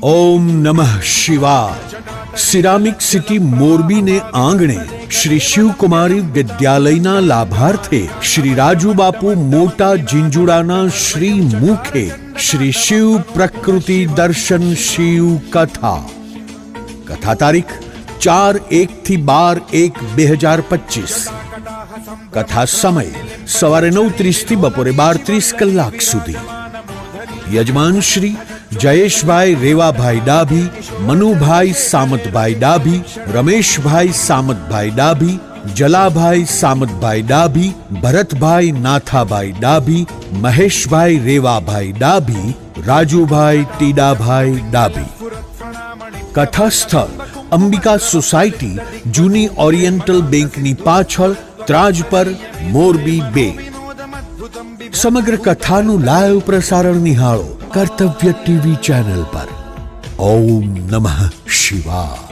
ઓમ નમઃ શિવાય ceramic city મોરબીને આંગણે શ્રી શિવકુમારી વિદ્યાલયના લાભાર્થે શ્રી રાજુ બાપુ મોટા જીંજુડાના શ્રી મુખે શ્રી શિવ પ્રકૃતિ દર્શન શિવ કથા કથા તારીખ ચાર એક થી બાર એક બે હજાર પચીસ કથા સમય સવારે નવ ત્રીસથી બપોરે બાર ત્રીસ કલાક સુધી યજમાન શ્રી જયેશભાઈ રેવાભાઈ ડાભી, મનુભાઈ સામતભાઈ ડાભી, રમેશભાઈ સામતભાઈ ડાભી, જલાભાઈ સામતભાઈ ડાભી, ભરતભાઈ નાથાભાઈ ડાભી, મહેશભાઈ રેવાભાઈ ડાભી, રાજુભાઈ ટીડાભાઈ ડાભી. કથાસ્થ અંબિકા સોસાયટી, જૂની ઓરિએન્ટલ બેંકની પાછળ ત્રાજ પર મોરબી બે. સમગ્ર કથાનું લાઈવ પ્રસારણ નિહાળો. કર્તવ્ય ટીવી ચેનલ પર ઓમ નમઃ શિવાય